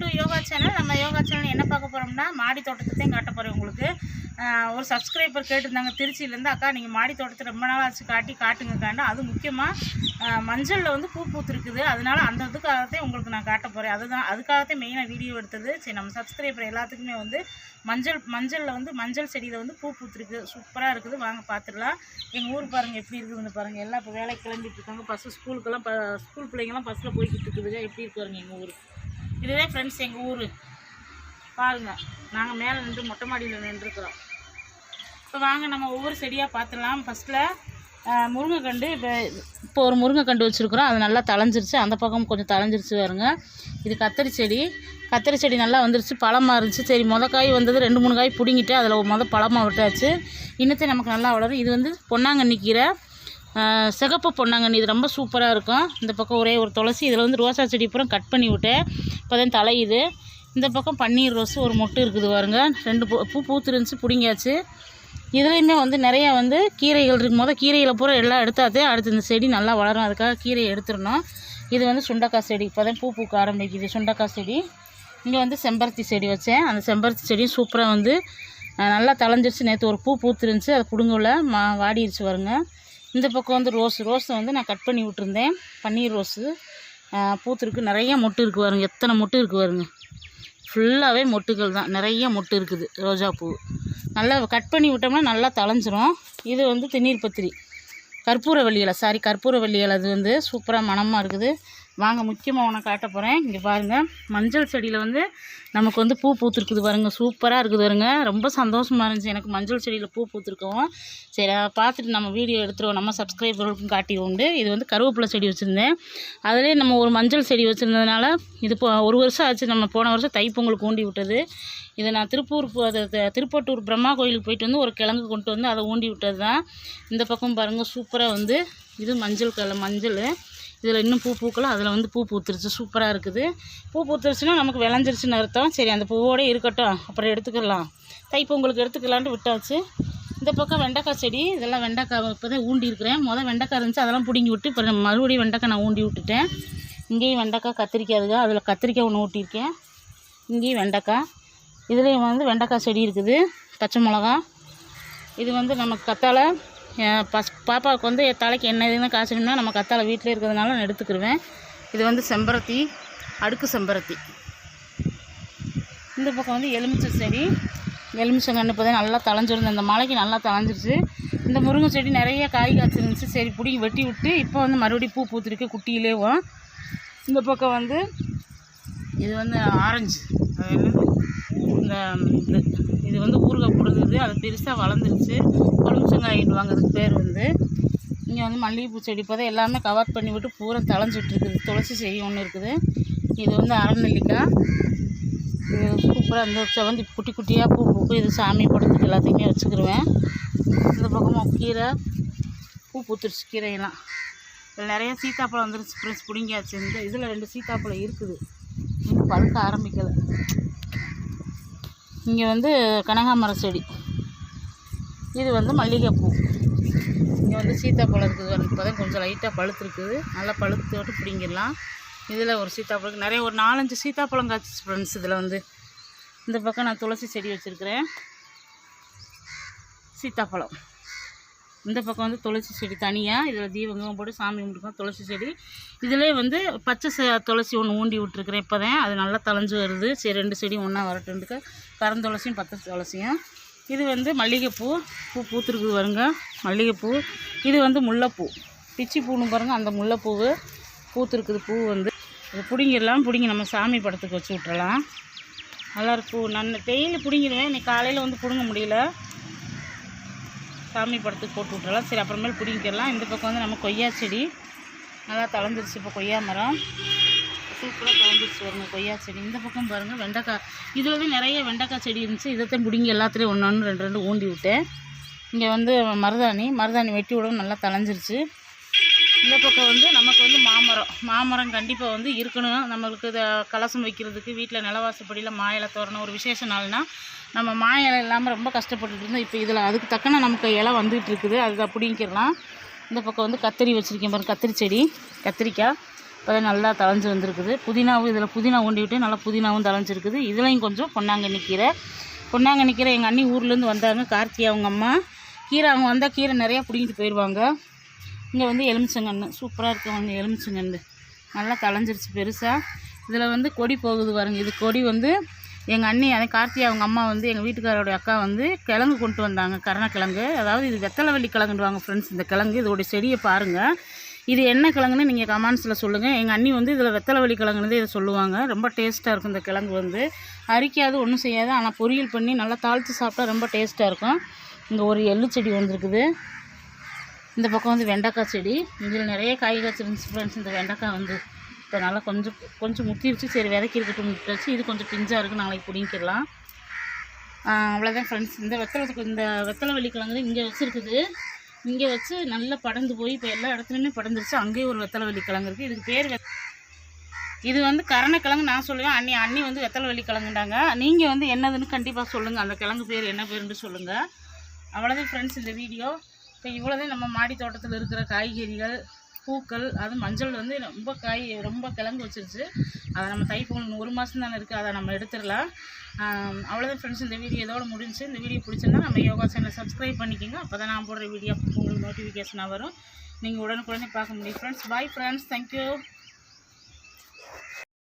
Welcome to yoga channel நம்ம yoga channel என்ன பார்க்க போகிறோம்னா மாடி தோட்டத்தையும் காட்ட போகிறேன் உங்களுக்கு. ஒரு சப்ஸ்கிரைபர் கேட்டிருந்தாங்க திருச்சியிலேருந்து. அக்கா நீங்கள் மாடி தோட்டத்தை ரொம்ப நாள் ஆச்சு காட்டி காட்டுங்கக்காண்டா. அது முக்கியமாக மஞ்சளில் வந்து பூ பூத்துருக்குது. அதனால அந்த இதுக்காகத்தையும் உங்களுக்கு நான் காட்ட போகிறேன் அதுதான் அதுக்காகத்தான் மெயினாக வீடியோ எடுத்தது. சரி நம்ம சப்ஸ்கிரைபர் எல்லாத்துக்குமே வந்து மஞ்சள் மஞ்சளில் வந்து மஞ்சள் செடியில் வந்து பூ பூத்துருக்கு. சூப்பராக இருக்குது. வாங்க பார்த்துடலாம் எங்கள் ஊர் பாருங்கள் எப்படி இருக்குதுன்னு பாருங்கள் எல்லாம் இப்போ வேலைக்கு கிளம்பிட்டு இருக்காங்க. பஸ்ஸு ஸ்கூலுக்கெல்லாம் ப ஸ்கூல் பிள்ளைங்கலாம் பஸ்ஸில் போய்கிட்டு இருக்குதுங்க. எப்படி இருக்குவாருங்க எங்கள் ஊர். இதுவே ஃப்ரெண்ட்ஸ் எங்கள் ஊர். பாருங்க நாங்கள் மேலே நின்று மொட்டை மாடியில் நின்றுருக்குறோம். இப்போ வாங்க நம்ம ஒவ்வொரு செடியாக பார்த்துடலாம் ஃபஸ்ட்டில் முருங்கைக்கண்டு. இப்போ இப்போ ஒரு முருங்கைக்கண்டு வச்சுருக்குறோம். அது நல்லா தளைஞ்சிருச்சு அந்த பக்கம் கொஞ்சம் தளைஞ்சிருச்சு பாருங்க. இது கத்தரி செடி. கத்தரி செடி நல்லா வந்துருச்சு. பழமாக இருந்துச்சு. சரி மொத காய் வந்தது. ரெண்டு மூணு காய் பிடுங்கிட்டு அதில் மொதல் பழமாக விட்டாச்சு. இன்னத்தை நமக்கு நல்லா வளரும். இது வந்து பொன்னாங்கண்ணி கீரை. சிகப்பு பொன்னாங்கண்ணி இது ரொம்ப சூப்பராக இருக்கும். இந்த பக்கம் ஒரே ஒரு துளசி. இதில் வந்து ரோசா செடி பூரா கட் பண்ணி விட்டேன். இப்போ தான் தலையுது இந்த பக்கம் பன்னீர் ரோஸு ஒரு மொட்டு இருக்குது பாருங்க. ரெண்டு பூ பூ பூத்துருந்துச்சு பிடிங்கியாச்சு. இதுலேயுமே வந்து நிறையா வந்து கீரைகள் இருக்கும் போது கீரைகளை பூரா எல்லாம் எடுத்தாதே அடுத்து இந்த செடி நல்லா வளரும். அதுக்காக கீரையை எடுத்துடணும். இது வந்து சுண்டக்காய் செடி. இப்போ தான் பூ பூக்க ஆரம்பிக்குது. சுண்டக்காய் செடி. இங்கே வந்து செம்பருத்தி செடி வச்சேன். அந்த செம்பருத்தி செடியும் சூப்பராக வந்து நல்லா தளைஞ்சிருச்சு நேற்று ஒரு பூ பூத்துருந்துச்சு. அது பிடுங்கல. மா வாடிருச்சு வருங்க இந்த பக்கம் வந்து ரோஸ். ரோஸை வந்து நான் கட் பண்ணி விட்டுருந்தேன். பன்னீர் ரோஸு. பூத்திருக்கு. நிறைய மொட்டு இருக்குது பாருங்க. எத்தனை மொட்டு இருக்குது பாருங்க. ஃபுல்லாகவே மொட்டுகள் தான். நிறைய மொட்டு இருக்குது. ரோஜா பூ. நல்லா கட் பண்ணி விட்டோம்னா நல்லா தளைஞ்சிரும். இது வந்து திண்ணீர் பத்திரி. கற்பூர இலை. சாரி கற்பூர இலை. அது வந்து சூப்பராக மணமாக இருக்குது. வாங்க முக்கியமாக உனக்கு காட்ட போகிறேன் இங்கே பாருங்கள் மஞ்சள் செடியில் வந்து நமக்கு வந்து பூ பூத்துருக்குது பாருங்க. சூப்பராக இருக்குது பாருங்க. ரொம்ப சந்தோஷமாக இருந்துச்சு எனக்கு மஞ்சள் செடியில் பூ பூத்துருக்கோம் சரி அதை பார்த்துட்டு நம்ம வீடியோ எடுத்துருவோம். நம்ம சப்ஸ்கிரைபர்களுக்கும் காட்டி உண்டு இது வந்து கருவேப்பிலை செடி வச்சுருந்தேன். அதிலே நம்ம ஒரு மஞ்சள் செடி வச்சுருந்ததுனால இது இப்போ ஒரு வருஷம் ஆச்சு. நம்ம போன வருஷம் தைப்பொங்கலுக்கு ஊண்டி விட்டது. இதை நான் திருப்பூர் அது த- திருப்பட்டூர் பிரம்மா கோயிலுக்கு போயிட்டு வந்து ஒரு கிழங்கு கொண்டு வந்து அதை ஊண்டி விட்டது தான் இந்த பக்கம் பாருங்கள் சூப்பராக வந்து இது மஞ்சள் கலர் மஞ்சள். இதில் இன்னும் பூ பூக்கல அதில் வந்து பூ பூத்துருச்சு. சூப்பராக இருக்குது. பூ பூத்துருச்சுன்னா நமக்கு விளைஞ்சிருச்சுன்னு அர்த்தம். சரி அந்த பூவோட இருக்கட்டும். அப்புறம் எடுத்துக்கலாம். தைப்பொங்கலுக்கு எடுத்துக்கலான்ட்டு விட்டாச்சு. இந்த பக்கம் வெண்டைக்காய் செடி இதெல்லாம் வெண்டைக்காய் இப்போ தான் ஊண்டி இருக்கிறேன் மொதல் வெண்டைக்காய் இருந்துச்சு அதெல்லாம் பிடுங்கி விட்டு இப்போ நான் மறுபடியும் வெண்டைக்காய் நான் ஊண்டி விட்டுட்டேன். இங்கேயும் வெண்டைக்காய் கத்திரிக்காய் அதுக்காக அதில் கத்திரிக்காய் ஒன்று ஊட்டியிருக்கேன். இங்கேயும் வெண்டைக்காய். இதுலேயும் வந்து வெண்டைக்காய் செடி இருக்குது. பச்சை மிளகா. இது வந்து நம்ம கத்தாழை பஸ் பாப்பாவுக்கு வந்து தலைக்கு என்ன இதுன்னு காய்ச்சணும்னா நம்ம கத்தாழை வீட்டில் இருக்கிறதுனால நான் எடுத்துக்கிருவேன். இது வந்து செம்பருத்தி அடுக்கு செம்பருத்தி. இந்த பக்கம் வந்து எலுமிச்சை செடி. எலுமிச்சங்கன்று இப்போ நல்லா தளைஞ்சிருந்தது இந்த மலைக்கு நல்லா தளைஞ்சிருச்சு இந்த முருங்கை செடி நிறைய காய் காய்ச்சிருந்துச்சு. சரி பிடிங்கி வெட்டி விட்டு இப்போ வந்து மறுபடியும் பூ பூத்துருக்கு குட்டியிலேவும். இந்த பக்கம் வந்து இது வந்து ஆரஞ்சு. இந்த இது இது வந்து ஊறுகாய் போடுறது. அது பெருசாக வளர்ந்துருச்சு. கொழுமிச்சங்காயிடுவாங்க அதுக்கு பேர் வந்து. இங்கே வந்து மல்லிகைப்பூ செடி இப்போ தான் எல்லாமே கவர் பண்ணி விட்டு பூரா தளைஞ்சிட்டு இருக்குது. துளசி செடி ஒன்று இருக்குது. இது வந்து அறநெல்லிக்காய் இது சூப்பராக இந்த செவந்தி குட்டி குட்டியாக பூ பூக்கும். இது சாமி படத்துக்கு எல்லாத்தையுமே வச்சுக்கிருவேன். இந்த பக்கமாக கீரை பூ பூத்துருச்சு கீரையெல்லாம். நிறைய சீத்தாப்பழம் வந்துருச்சு ஃப்ரெண்ட்ஸ் பிடிங்கியாச்சு. இந்த இதில் ரெண்டு சீத்தாப்பழம் இருக்குது. இன்னும் பழுக்க ஆரம்பிக்கலை. இங்கே வந்து கனகாமரம் செடி. இது வந்து மல்லிகைப்பூ. இங்கே வந்து சீத்தாப்பழம் இருக்குது. இப்போ தான் கொஞ்சம் லைட்டாக பழுத்துருக்குது நல்லா பழுத்து விட்டு பிடிங்கிடலாம். இதில் ஒரு சீத்தாப்பழம் நிறைய ஒரு நாலஞ்சு சீத்தாப்பழம் காய்ச்சி ஃப்ரெண்ட்ஸ் இதில் வந்து. இந்த பக்கம் நான் துளசி செடி வச்சுருக்கிறேன். சீத்தாப்பழம். இந்த பக்கம் வந்து துளசி செடி தனியாக இதில் தீபங்கம் போட்டு சாமி கும்பிட்டுக்கோம் துளசி செடி. இதிலே வந்து பச்சை ச- துளசி ஒன்று ஊண்டி விட்டுருக்குறேன் இப்போ தான் அது நல்லா தளைஞ்சு வருது. சரி ரெண்டு செடியும் ஒன்றா வரட்டுன்ட்டு கரந்துளசியும் பச்சை துளசியும். இது வந்து மல்லிகைப்பூ. பூ பூத்துருக்குது வருங்க மல்லிகைப்பூ. இது வந்து முல்லைப்பூ. பிச்சி பூன்னு பாருங்க. அந்த முல்லைப்பூவு பூத்துருக்குது. பூ வந்து இது பிடுங்கிடலாம். பிடுங்கி நம்ம சாமி படத்துக்கு வச்சு விட்றலாம் நல்லா பூ நான் டெய்லி பிடிங்கிடுவேன். இன்னைக்கு காலையில் வந்து பிடுங்க முடியல. சாமி படத்துக்கு போட்டு விட்றலாம் சரி அப்புறமேல் பிடிங்கிக்கலாம். இந்த பக்கம் வந்து நம்ம கொய்யா செடி. நல்லா தளர்ந்துருச்சு இப்போ கொய்யா மரம். சூப்பராக தளர்ந்துருச்சு வருங்க கொய்யா செடி. இந்த பக்கம் பாருங்கள் வெண்டைக்காய். இதில் வந்து நிறைய வெண்டைக்காய் செடி இருந்துச்சு. இதைத்தான் பிடிங்கி எல்லாத்துலேயும் ஒன்று ஒன்று ரெண்டு ரெண்டு ஊண்டி விட்டேன். இங்கே வந்து மருதாணி. மருதாணி வெட்டி விடவும் நல்லா தளைஞ்சிருச்சு இந்த பக்கம் வந்து நமக்கு வந்து மாமரம். மாமரம் கண்டிப்பாக வந்து இருக்கணும். நம்மளுக்கு இதை கலசம் வைக்கிறதுக்கு வீட்டில் நிலவாசப்படியில் மாயிலை தோறணும் ஒரு விசேஷ நாள்னால் நம்ம மா இலை இல்லாமல் ரொம்ப கஷ்டப்பட்டுட்டு இருந்தோம். இப்போ இதில் அதுக்கு தக்கன நமக்கு இலை வந்துகிட்டு இருக்குது. அது அப்படிங்கிறலாம் இந்த பக்கம் வந்து கத்திரி வச்சுருக்கேன் பாருங்கள் கத்திரி செடி கத்திரிக்காய். இப்போ நல்லா தளைஞ்சு வந்திருக்குது. புதினாவும் இதில் புதினா ஊண்டி விட்டு நல்லா புதினாவும் தளைஞ்சிருக்குது இதுலேயும் கொஞ்சம் பொன்னாங்கண்ணி கீரை. பொன்னாங்கண்ணி கீரை எங்கள் அண்ணி ஊர்லேருந்து வந்தாங்க. கார்த்தி அவங்க அம்மா. கீரை அவங்க வந்தால் கீரை நிறையா பிடிங்கிட்டு போயிடுவாங்க இங்கே வந்து எலுமிச்சங்கன்று. சூப்பராக இருக்கும் வந்து எலுமிச்சங்கன்று. நல்லா தளைஞ்சிருச்சு பெருசாக இதில் வந்து கொடி போகுது பாருங்க. இது கொடி வந்து எங்கள் அண்ணி அதே கார்த்தி அவங்க அம்மா வந்து எங்கள் வீட்டுக்காரோடைய அக்கா வந்து கிழங்கு கொண்டு வந்தாங்க. கரணக்கிழங்கு. அதாவது இது வெத்தலைவள்ளி கிழங்குடுவாங்க ஃப்ரெண்ட்ஸ் இந்த கிழங்கு இதோடைய செடியை பாருங்கள் இது என்ன கிழங்குன்னு நீங்கள் கமெண்ட்ஸில் சொல்லுங்கள் எங்கள் அண்ணி வந்து இதில் வெத்தலைவள்ளி கிழங்குன்னு இதை சொல்லுவாங்க. ரொம்ப டேஸ்ட்டாக இருக்கும் இந்த கிழங்கு வந்து. அரிக்காது ஒன்றும் செய்யாது. ஆனால் பொரியல் பண்ணி நல்லா தாளித்து சாப்பிட்டா ரொம்ப டேஸ்ட்டாக இருக்கும். இங்கே ஒரு எள்ளு செடி வந்திருக்குது. இந்த பக்கம் வந்து வெண்டைக்காய் செடி. இதில் நிறைய காய் காய்ச்சிருந்துச்சு ஃப்ரெண்ட்ஸ் இந்த வெண்டைக்காய் வந்து இப்போ நல்லா கொஞ்சம் கொஞ்சம் முத்திருச்சு. சரி விதைக்கி இருக்கட்டும் விட்டுச்சு இது கொஞ்சம் பிஞ்சாக இருக்குது நாளைக்கு பிடிங்கிடலாம். அவ்வளோதான் ஃப்ரெண்ட்ஸ் இந்த வெத்தலை இந்த வெத்தலை வெள்ளிக்கிழங்கு இங்கே வச்சுருக்குது. இங்கே வச்சு நல்லா படந்து போய் இப்போ எல்லா இடத்துலையுமே படந்துருச்சு அங்கேயும் ஒரு வெத்தலை வெள்ளிக்கிழங்கு இருக்குது இதுக்கு பேர் இது வந்து கரணக்கிழங்கு நான் சொல்லுவேன். அண்ணி அண்ணி வந்து வெத்தலை வெள்ளிக்கிழங்குண்டாங்க நீங்கள் வந்து என்னதுன்னு கண்டிப்பாக சொல்லுங்கள் அந்த கிழங்கு பேர் என்ன பேருன்னு சொல்லுங்கள் அவ்வளோதான் ஃப்ரெண்ட்ஸ் இந்த வீடியோ. இப்போ இவ்வளோதான் நம்ம மாடி தோட்டத்தில் இருக்கிற காய்கறிகள் பூக்கள் அது மஞ்சள் வந்து ரொம்ப காய் ரொம்ப கிழங்கு வச்சிருச்சு. அதை நம்ம தைப்பொங்கல் ஒரு மாதம் தானே இருக்குது அதை நம்ம எடுத்துடலாம். அவ்வளோதான் ஃப்ரெண்ட்ஸ் இந்த வீடியோ இதோட முடிஞ்சு இந்த வீடியோ பிடிச்சிருந்தா நம்ம யோகா சேனலை சப்ஸ்கிரைப் பண்ணிக்கோங்க. அப்போ தான் நான் போடுற வீடியோ உங்களுக்கு நோட்டிஃபிகேஷனாக வரும். நீங்கள் உடனுக்குடனே பார்க்க முடியும். Friends bye friends thank you